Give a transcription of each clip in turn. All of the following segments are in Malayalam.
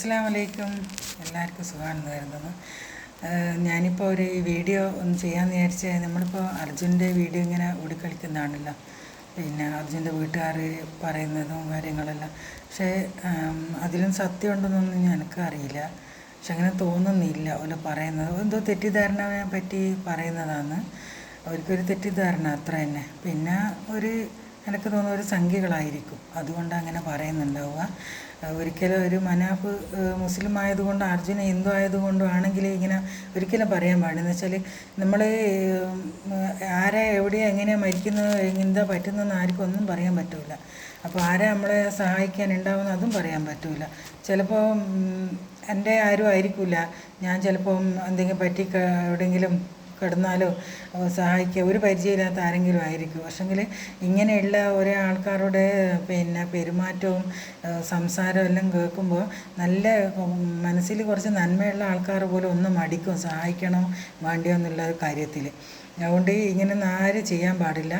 അസ്സാം വലൈക്കും എല്ലാവർക്കും സുഖമാണെന്ന് കരുതുന്നു. ഞാനിപ്പോൾ ഒരു വീഡിയോ ഒന്ന് ചെയ്യാമെന്ന് വിചാരിച്ച നമ്മളിപ്പോൾ അർജുന്റെ വീഡിയോ ഇങ്ങനെ ഓടിക്കളിക്കുന്നതാണല്ലോ. പിന്നെ അർജുന്റെ വീട്ടുകാർ പറയുന്നതും കാര്യങ്ങളെല്ലാം. പക്ഷേ അതിലും സത്യം ഉണ്ടെന്നൊന്നും എനിക്ക് അറിയില്ല. പക്ഷെ അങ്ങനെ തോന്നുന്നില്ല. ഓല പറയുന്നത്. എന്തോ തെറ്റിദ്ധാരണയെ പറ്റി പറയുന്നതാണ്. അവർക്കൊരു തെറ്റിദ്ധാരണ അത്ര തന്നെ പിന്നെ ഒരു എനിക്ക് തോന്നുന്നു ഒരു സംഖ്യകളായിരിക്കും. അതുകൊണ്ട് അങ്ങനെ പറയുന്നുണ്ടാവുക. ഒരിക്കലും ഒരു മനാഫ് മുസ്ലിം ആയതുകൊണ്ട് അർജുന ഹിന്ദു ആയതുകൊണ്ടും ആണെങ്കിൽ ഇങ്ങനെ ഒരിക്കലും പറയാൻ പാടില്ല. എന്ന് വെച്ചാൽ നമ്മൾ ആരാ എവിടെയാണ് എങ്ങനെയാണ് മരിക്കുന്നത് എന്താ പറ്റുന്നതെന്ന് ആർക്കും ഒന്നും പറയാൻ പറ്റില്ല അപ്പോൾ ആരാ നമ്മളെ സഹായിക്കാൻ ഉണ്ടാവുമെന്ന് അതും പറയാൻ പറ്റില്ല ചിലപ്പോൾ എന്റെ ആരും ആയിരിക്കില്ല ഞാൻ ചിലപ്പം എന്തെങ്കിലും പറ്റി എവിടെയെങ്കിലും കിടന്നാലോ സഹായിക്കുക ഒരു പരിചയമില്ലാത്ത ആരെങ്കിലും ആയിരിക്കും. പക്ഷെങ്കിൽ ഇങ്ങനെയുള്ള ഓരോ ആൾക്കാരുടെ പിന്നെ പെരുമാറ്റവും സംസാരവും എല്ലാം കേൾക്കുമ്പോൾ നല്ല മനസ്സിൽ കുറച്ച് നന്മയുള്ള ആൾക്കാർ പോലും ഒന്ന് മടിക്കും സഹായിക്കണോ വേണ്ടിയോ എന്നുള്ള കാര്യത്തിൽ അതുകൊണ്ട് ഇങ്ങനെ ആരും ചെയ്യാൻ പാടില്ല.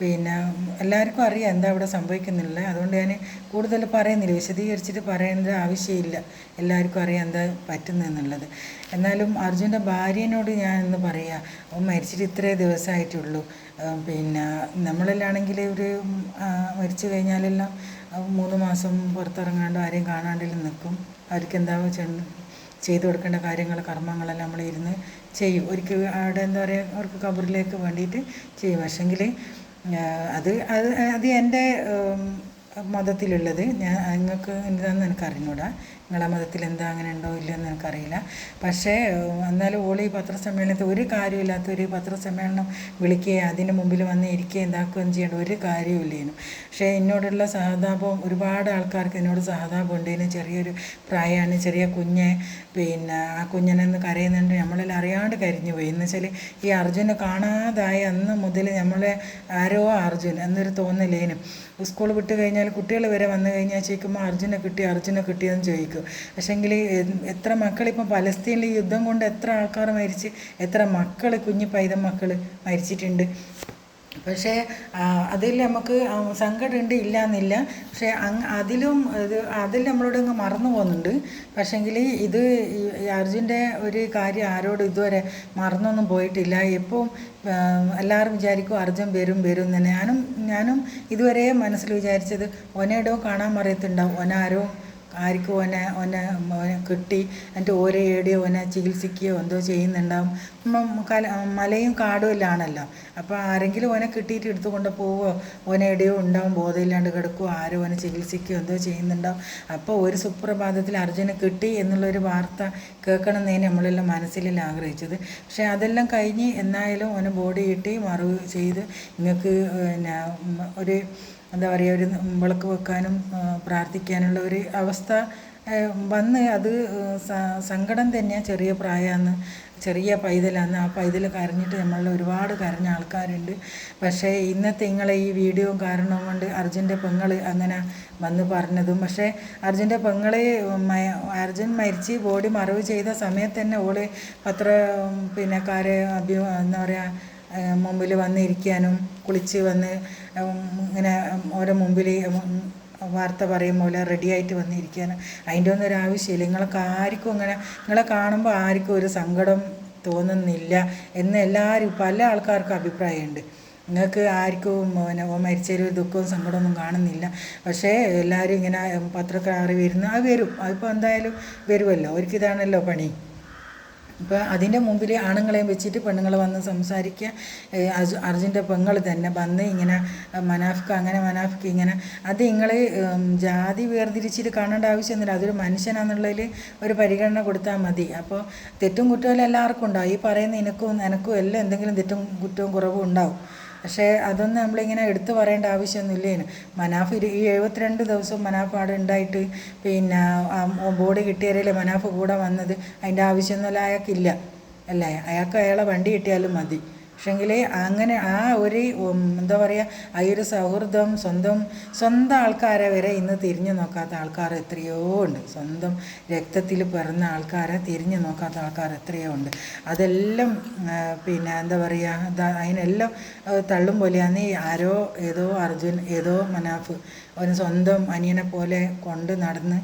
പിന്നെ എല്ലാവർക്കും അറിയാം എന്താ അവിടെ സംഭവിക്കുന്നില്ല അതുകൊണ്ട് ഞാൻ കൂടുതൽ പറയുന്നില്ല. വിശദീകരിച്ചിട്ട് പറയേണ്ട ആവശ്യമില്ല. എല്ലാവർക്കും അറിയാം എന്താ പറ്റുന്നതെന്നുള്ളത്. എന്നാലും അർജുന്റെ ഭാര്യനോട് ഞാൻ ഇന്ന് പറയാം. അവൻ മരിച്ചിട്ട് ഇത്രേ ദിവസമായിട്ടുള്ളൂ. പിന്നെ നമ്മളെല്ലാണെങ്കിൽ ഒരു മരിച്ചു കഴിഞ്ഞാലെല്ലാം മൂന്ന് മാസം പുറത്തിറങ്ങാണ്ട് ആരെയും കാണാണ്ടെല്ലാം നിൽക്കും. അവർക്ക് എന്താ ചെന്ന് ചെയ്തു കൊടുക്കേണ്ട കാര്യങ്ങൾ കർമ്മങ്ങളെല്ലാം നമ്മൾ ഇരുന്ന് ചെയ്യും. ഒരിക്കൽ അവിടെ എന്താ പറയുക അവർക്ക് കബറിലേക്ക് വേണ്ടിയിട്ട് ചെയ്യും. പക്ഷെങ്കിൽ അത് അത് അത് എന്റെ മതത്തിലുള്ളത്. ഞാൻ നിങ്ങൾക്ക് എന്താണെന്ന് എനിക്ക് അറിഞ്ഞൂടാ നിങ്ങളെ മതത്തിൽ എന്താ അങ്ങനെ ഉണ്ടോ ഇല്ലയോ എന്ന് എനിക്കറിയില്ല. പക്ഷേ എന്നാലും ഓളി പത്രസമ്മേളനത്തിൽ ഒരു കാര്യമില്ലാത്ത ഒരു പത്രസമ്മേളനം വിളിക്കുകയും അതിന് മുമ്പിൽ വന്ന് ഇരിക്കുകയും ഇതാക്കുകയും ചെയ്യേണ്ട ഒരു കാര്യമില്ലേനും പക്ഷേ എന്നോടുള്ള സഹതാപം ഒരുപാട് ആൾക്കാർക്ക് എന്നോട് സഹതാപം ഉണ്ടേനും ചെറിയൊരു പ്രായമാണ്. ചെറിയ കുഞ്ഞ് പിന്നെ ആ കുഞ്ഞനെന്ന് കരയുന്നുണ്ട്. നമ്മളെല്ലാം അറിയാണ്ട് കരിഞ്ഞു പോയി. എന്ന് വെച്ചാൽ ഈ അർജുനെ കാണാതായ അന്ന് മുതൽ നമ്മളെ ആരോ അർജുൻ എന്നൊരു തോന്നലേനും. സ്കൂൾ വിട്ട് കഴിഞ്ഞാൽ കുട്ടികൾ വരെ വന്നു കഴിഞ്ഞാൽ ചോദിക്കുമ്പോൾ അർജുനെ കിട്ടി അർജുനെ കിട്ടിയെന്ന് ചോദിക്കും. പക്ഷേങ്കിൽ എത്ര മക്കളിപ്പം പലസ്തീനിൽ യുദ്ധം കൊണ്ട് എത്ര ആൾക്കാർ മരിച്ച് എത്ര മക്കൾ കുഞ്ഞു പൈതം മക്കൾ മരിച്ചിട്ടുണ്ട്. പക്ഷേ അതിൽ നമുക്ക് സങ്കടമുണ്ട് ഇല്ല എന്നില്ല പക്ഷേ അതിലും ഇത് അതിൽ നമ്മളോട് അങ്ങ് മറന്നു പോകുന്നുണ്ട്. പക്ഷേങ്കിൽ ഇത് അർജുന്റെ ഒരു കാര്യം ആരോടും ഇതുവരെ മറന്നൊന്നും പോയിട്ടില്ല. എപ്പോൾ എല്ലാവരും വിചാരിക്കും അർജുൻ വരും വരും തന്നെ. ഞാനും ഞാനും ഇതുവരെ മനസ്സിൽ വിചാരിച്ചത് ഒനേടോ കാണാൻ മറിയത്തുണ്ടാവും ഒനാരോ ആർക്കും ഓനെ ഓനെ കിട്ടി. എന്റെ ഓരോ ഏടിയോ ഓനെ ചികിത്സിക്കുകയോ എന്തോ ചെയ്യുന്നുണ്ടാവും. കല മലയും ആണല്ലോ. അപ്പോൾ ആരെങ്കിലും ഓനെ കിട്ടിയിട്ട് എടുത്തുകൊണ്ട് പോവോ? ഓനെ എവിടെയോ ഉണ്ടാവും ബോധമില്ലാണ്ട് കിടക്കുമോ ആരോ ഓനെ ചികിത്സിക്കുകയോ എന്തോ ചെയ്യുന്നുണ്ടാവും. അപ്പോൾ ഒരു സുപ്രഭാതത്തിൽ അർജുനെ കിട്ടി എന്നുള്ളൊരു വാർത്ത കേൾക്കണമെന്നതിന് നമ്മളെല്ലാം മനസ്സിലെല്ലാം ആഗ്രഹിച്ചത്. പക്ഷേ അതെല്ലാം കഴിഞ്ഞ് എന്നായാലും ഓനെ ബോഡി കിട്ടി മറവ് ചെയ്ത് നിങ്ങൾക്ക് പിന്നെ ഒരു എന്താ പറയുക ഒരു വിളക്ക് വെക്കാനും പ്രാർത്ഥിക്കാനുള്ള ഒരു അവസ്ഥ വന്ന് അത് സങ്കടം തന്നെയാണ് ചെറിയ പ്രായമാണ് ചെറിയ പൈതലാണ് ആ പൈതൽ കരഞ്ഞിട്ട് നമ്മളിൽ ഒരുപാട് കരഞ്ഞ ആൾക്കാരുണ്ട്. പക്ഷേ ഇന്നത്തെ നിങ്ങളെ ഈ വീഡിയോ കാരണം കൊണ്ട് അർജുന്റെ പെങ്ങൾ അങ്ങനെ വന്ന് പറഞ്ഞതും പക്ഷേ അർജുന്റെ പെങ്ങൾ അർജുൻ മരിച്ച് ബോഡി മറവ് ചെയ്ത സമയത്ത് തന്നെ ഓൾ പത്ര പിന്നെക്കാരെ കാരെ അഭ്യ എന്താ പറയുക മുമ്പിൽ വന്നിരിക്കാനും കുളിച്ച് വന്ന് ഇങ്ങനെ ഓരോ മുമ്പിൽ വാർത്ത പറയും പോലെ റെഡി ആയിട്ട് വന്നിരിക്കാനും. അതിന്റെ ഒന്നും ഒരു ആവശ്യമില്ല. നിങ്ങളൊക്കെ ആർക്കും അങ്ങനെ നിങ്ങളെ കാണുമ്പോൾ ആർക്കും ഒരു സങ്കടം തോന്നുന്നില്ല എന്ന് എല്ലാവരും പല ആൾക്കാർക്കും അഭിപ്രായമുണ്ട്. നിങ്ങൾക്ക് ആർക്കും പിന്നെ ഓ മരിച്ചൊരു ദുഃഖവും സങ്കടമൊന്നും കാണുന്നില്ല. പക്ഷേ എല്ലാവരും ഇങ്ങനെ പത്രക്കാർ വരുന്ന അത് വരും. അതിപ്പോൾ എന്തായാലും വരുമല്ലോ. അവർക്ക് ഇതാണല്ലോ പണി. അപ്പോൾ അതിന്റെ മുമ്പിൽ ആണുങ്ങളെയും വെച്ചിട്ട് പെണ്ണുങ്ങൾ വന്ന് സംസാരിക്കുക അർജുന്റെ പെങ്ങൾ തന്നെ വന്ന് ഇങ്ങനെ മനാഫ്ക്ക് അങ്ങനെ മനാഫ്ക്ക് ഇങ്ങനെ. അത് നിങ്ങൾ ജാതി വേർതിരിച്ചിട്ട് കാണേണ്ട ആവശ്യമൊന്നുമില്ല. അതൊരു മനുഷ്യനാണെന്നുള്ളതിൽ ഒരു പരിഗണന കൊടുത്താൽ മതി. അപ്പോൾ തെറ്റും കുറ്റവും എല്ലാവർക്കും ഉണ്ടാവും. ഈ പറയുന്ന നിനക്കും എനക്കും എല്ലാം എന്തെങ്കിലും തെറ്റും കുറ്റവും കുറവും ഉണ്ടാവും. പക്ഷേ അതൊന്നും നമ്മളിങ്ങനെ എടുത്തു പറയേണ്ട ആവശ്യമൊന്നുമില്ലേനു മനാഫ് ഈ എഴുപത്തിരണ്ട് ദിവസവും മനാഫ് അവിടെ ഉണ്ടായിട്ട് പിന്നെ ബോഡി കിട്ടിയവരല്ലേ മനാഫ് കൂടെ വന്നത്? അതിന്റെ ആവശ്യമൊന്നുമില്ല അയാൾക്കില്ല. അല്ലേ? അയാൾക്ക് അയാളെ വണ്ടി കിട്ടിയാലും മതി. പക്ഷെങ്കിൽ അങ്ങനെ ആ ഒരു എന്താ പറയുക ആ ഒരു സൗഹൃദം സ്വന്തം സ്വന്തം ആൾക്കാരെ വരെ ഇന്ന് തിരിഞ്ഞു നോക്കാത്ത ആൾക്കാർ എത്രയോ ഉണ്ട്. സ്വന്തം രക്തത്തിൽ പിറന്ന ആൾക്കാരെ തിരിഞ്ഞു നോക്കാത്ത ആൾക്കാർ എത്രയോ ഉണ്ട്. അതെല്ലാം പിന്നെ എന്താ പറയുക അതിനെല്ലാം തള്ളും പോലെയാണ് ആരോ ഏതോ അർജുൻ ഏതോ മനാഫ് അവന് സ്വന്തം അനിയനെ പോലെ കൊണ്ട് നടന്ന്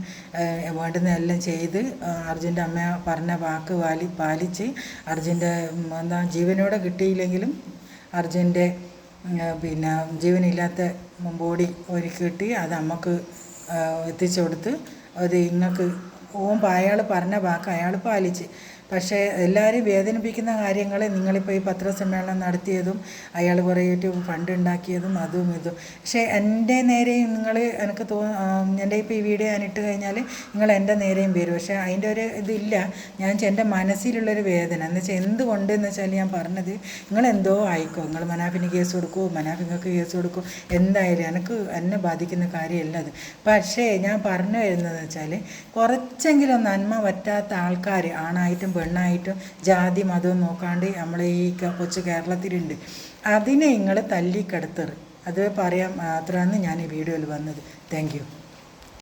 വേണ്ടുന്ന എല്ലാം ചെയ്ത് അർജുന്റെ അമ്മ പറഞ്ഞ വാക്ക് പാലി പാലിച്ച് അർജുന്റെ എന്താ ജീവനോടെ കിട്ടിയില്ലെങ്കിലും അർജുന്റെ ഉം, പിന്നെ ജീവനില്ലാത്ത ബോഡി ഒരുക്കി കിട്ടി അത് അമ്മയ്ക്ക് എത്തിച്ചു കൊടുത്ത് അത് ഇങ്ങക്ക് ഓൻ അയാൾ പറഞ്ഞ വാക്ക് അയാൾ പാലിച്ച്. പക്ഷേ എല്ലാവരെയും വേദനിപ്പിക്കുന്ന കാര്യങ്ങൾ നിങ്ങളിപ്പോൾ ഈ പത്രസമ്മേളനം നടത്തിയതും അയാൾ കുറേ ഫണ്ട് ഉണ്ടാക്കിയതും അതും ഇതും. പക്ഷേ എന്റെ നേരെയും നിങ്ങൾ എനിക്ക് തോന്നുന്നു എന്റെ ഇപ്പോൾ ഈ വീഡിയോ ഞാൻ ഇട്ട് കഴിഞ്ഞാൽ നിങ്ങൾ എന്റെ നേരെയും വരും. പക്ഷേ അതിന്റെ ഒരു ഇതില്ല. ഞാൻ എന്റെ മനസ്സിലുള്ളൊരു വേദന. എന്ന് വെച്ചാൽ എന്തുകൊണ്ട് എന്ന് വെച്ചാൽ ഞാൻ പറഞ്ഞത് നിങ്ങൾ എന്തോ ആയിക്കോ? നിങ്ങൾ മനാഫിന് കേസ് കൊടുക്കുമോ മനാഫിങ്ങൾക്ക് കേസ് കൊടുക്കും. എന്തായാലും എനിക്ക് എന്നെ ബാധിക്കുന്ന കാര്യമല്ല അത്. പക്ഷേ ഞാൻ പറഞ്ഞു വരുന്നതെന്ന് വെച്ചാൽ കുറച്ചെങ്കിലും നന്മ പറ്റാത്ത ആൾക്കാർ ആണായിട്ടും പെണ്ണായിട്ടും ജാതി മതവും നോക്കാണ്ട് നമ്മളെ ഈ കൊച്ചു കേരളത്തിലുണ്ട്. അതിനെ നിങ്ങൾ തല്ലിക്കെടുത്തറ്. അത് പറയാൻ മാത്രമാണ് ഞാൻ ഈ വീഡിയോയിൽ വന്നത്. താങ്ക്